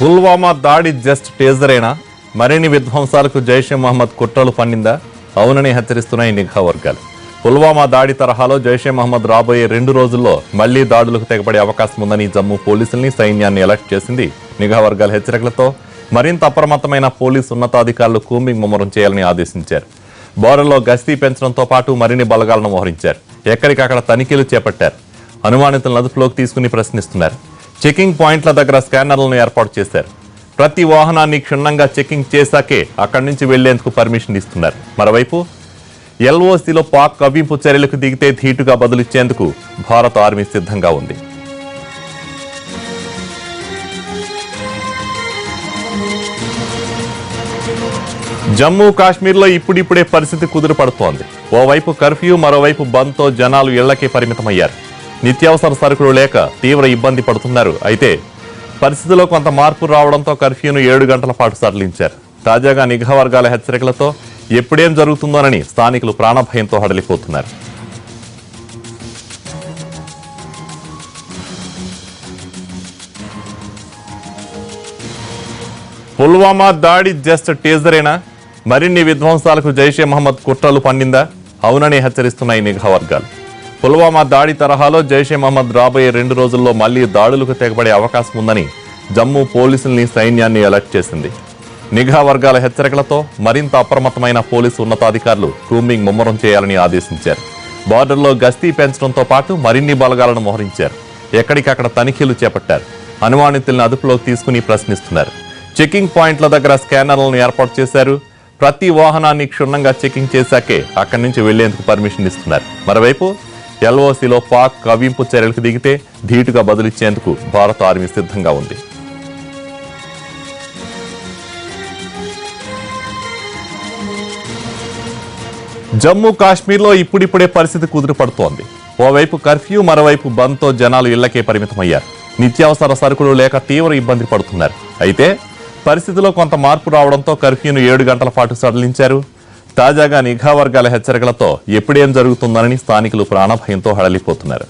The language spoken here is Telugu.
పుల్వామా దాడి జస్ట్ టేజరేనా మరిన్ని విధ్వంసాలకు జైషే మహమ్మద్ కుట్రలు పన్నిందా అవునని హెచ్చరిస్తున్నాయి నిఘా వర్గాలు. పుల్వామా దాడి తరహాలో జైషే మహమ్మద్ రాబోయే రెండు రోజుల్లో మళ్ళీ దాడులకు తెగబడే అవకాశం ఉందని జమ్మూ పోలీసుల్ని సైన్యాన్ని అలర్ట్ చేసింది నిఘా వర్గాల హెచ్చరికలతో. మరింత అప్రమత్తమైన పోలీసు ఉన్నతాధికారులు కూంబింగ్ ముమ్మరం చేయాలని ఆదేశించారు. బోరల్లో గస్తీ పెంచడంతో పాటు మరిన్ని బలగాలను మోహరించారు. ఎక్కడికక్కడ తనిఖీలు చేపట్టారు. అనుమానితులను అదుపులోకి తీసుకుని ప్రశ్నిస్తున్నారు. చెకింగ్ పాయింట్ల దగ్గర స్కానర్లను ఏర్పాటు చేశారు. ప్రతి వాహనాన్ని క్షుణ్ణంగా చెకింగ్ చేశాకే అక్కడి నుంచి వెళ్ళేందుకు పర్మిషన్ ఇస్తున్నారు. మరోవైపు ఎల్ఓసిలో పాక్ కవ్వింపు చర్యలకు దిగితే ధీటుగా బదులిచ్చేందుకు భారత ఆర్మీ సిద్ధంగా ఉంది. జమ్మూ కాశ్మీర్లో ఇప్పుడిప్పుడే పరిస్థితి కుదురుపడుతోంది ఓవైపు కర్ఫ్యూ మరోవైపు బంద్తో జనాలు ఇళ్ళకే పరిమితమయ్యారు. నిత్యావసర సరుకులు లేక తీవ్ర ఇబ్బంది పడుతున్నారు. అయితే పరిస్థితిలో కొంత మార్పు రావడంతో కర్ఫ్యూను ఏడు గంటల పాటు సడలించారు. తాజాగా నిఘా వర్గాల హెచ్చరికలతో ఎప్పుడేం జరుగుతుందోనని స్థానికులు ప్రాణభయంతో హడలిపోతున్నారు. పుల్వామా దాడి జస్ట్ టీజరేనా? మరిన్ని విధ్వంసాలకు జైషే మహమ్మద్ కుట్రలు పండిందా? అవునని హెచ్చరిస్తున్నాయి నిఘా వర్గాలు. పుల్వామా దాడి తరహాలో జైషే మహమ్మద్ రాబోయే రెండు రోజుల్లో మళ్ళీ దాడులకు తెగబడే అవకాశం ఉందని జమ్మూ పోలీసుల్ని సైన్యాన్ని అలర్ట్ చేసింది. నిఘా వర్గాల హెచ్చరికలతో మరింత అప్రమత్తమైన పోలీసు ఉన్నతాధికారులు క్రూమింగ్ ముమ్మరం చేయాలని ఆదేశించారు. బార్డర్లో గస్తీ పెంచడంతో పాటు మరిన్ని బలగాలను మోహరించారు. ఎక్కడికక్కడ తనిఖీలు చేపట్టారు. అనుమానితులను అదుపులోకి తీసుకుని ప్రశ్నిస్తున్నారు. చెకింగ్ పాయింట్ల దగ్గర స్కానర్లను ఏర్పాటు చేశారు. ప్రతి వాహనాన్ని క్షుణ్ణంగా చెకింగ్ చేశాకే అక్కడి నుంచి వెళ్ళేందుకు పర్మిషన్ ఇస్తున్నారు. మరోవైపు ఎల్ఓసిలో పాక్ కవింపు చర్యలకు దిగితే ధీటుగా బదులిచ్చేందుకు భారత ఆర్మీ సిద్ధంగా ఉంది. జమ్మూ కాశ్మీర్లో ఇప్పుడిప్పుడే పరిస్థితి కుదురుపడుతోంది ఓవైపు కర్ఫ్యూ మరోవైపు బంద్తో జనాలు ఇళ్ళకే పరిమితమయ్యారు. నిత్యావసర సరుకులు లేక తీవ్ర ఇబ్బంది పడుతున్నారు. అయితే పరిస్థితిలో కొంత మార్పు రావడంతో కర్ఫ్యూను ఏడు గంటల పాటు సడలించారు. తాజాగా నిఘా వర్గాల హెచ్చరికలతో ఎప్పుడేం జరుగుతుందోనని స్థానికులు ప్రాణభయంతో హడలిపోతున్నారు.